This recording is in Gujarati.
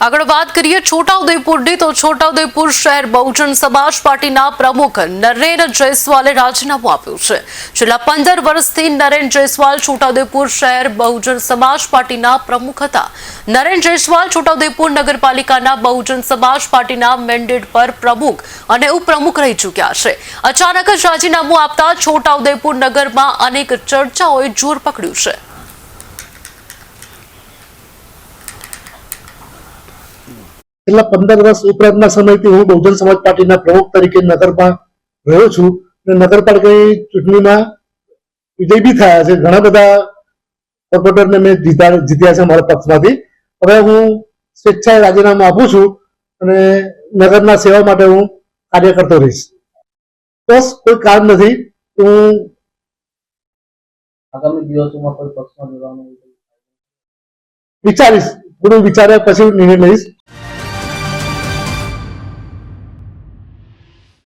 આગળ વાત કરીએ છોટાઉદેપુરની તો છોટાઉદેપુર શહેર બહુજન સમાજ પાર્ટીના પ્રમુખ નરેન જયસ્વાલે રાજીનામું આપ્યું છે. છેલ્લા પંદર વર્ષથી નરેન જયસ્વાલ છોટાઉદેપુર શહેર બહુજન સમાજ પાર્ટીના પ્રમુખ હતા. નરેન જયસ્વાલ છોટાઉદેપુર નગરપાલિકાના બહુજન સમાજ પાર્ટીના મેન્ડેટ પર પ્રમુખ અને ઉપપ્રમુખ રહી ચૂક્યા છે. અચાનક જ રાજીનામું આપતા છોટાઉદેપુર નગરમાં અનેક ચર્ચાઓએ જોર પકડ્યું છે. છેલ્લા પંદર વર્ષ ઉપરાંતના સમયથી હું બહુજન સમાજ પાર્ટીના પ્રમુખ તરીકે નગરમાં રહ્યો છું અને નગરપાલિકાની ચૂંટણીમાં વિજય બી થયા છે. ઘણા બધા કોર્પોરેટરને મેં જીતા જીત્યા છે મારા પક્ષમાંથી. હવે હું સ્વેચ્છાએ રાજીનામું આપું છું અને નગરના સેવા માટે હું કાર્ય કરતો રહીશ. બસ કોઈ કામ નથી. હું આગામી દિવસોમાં કોઈ પક્ષમાં જોડાવાનું વિચારીશ. થોડું વિચાર્યા પછી નિર્ણય લઈશ.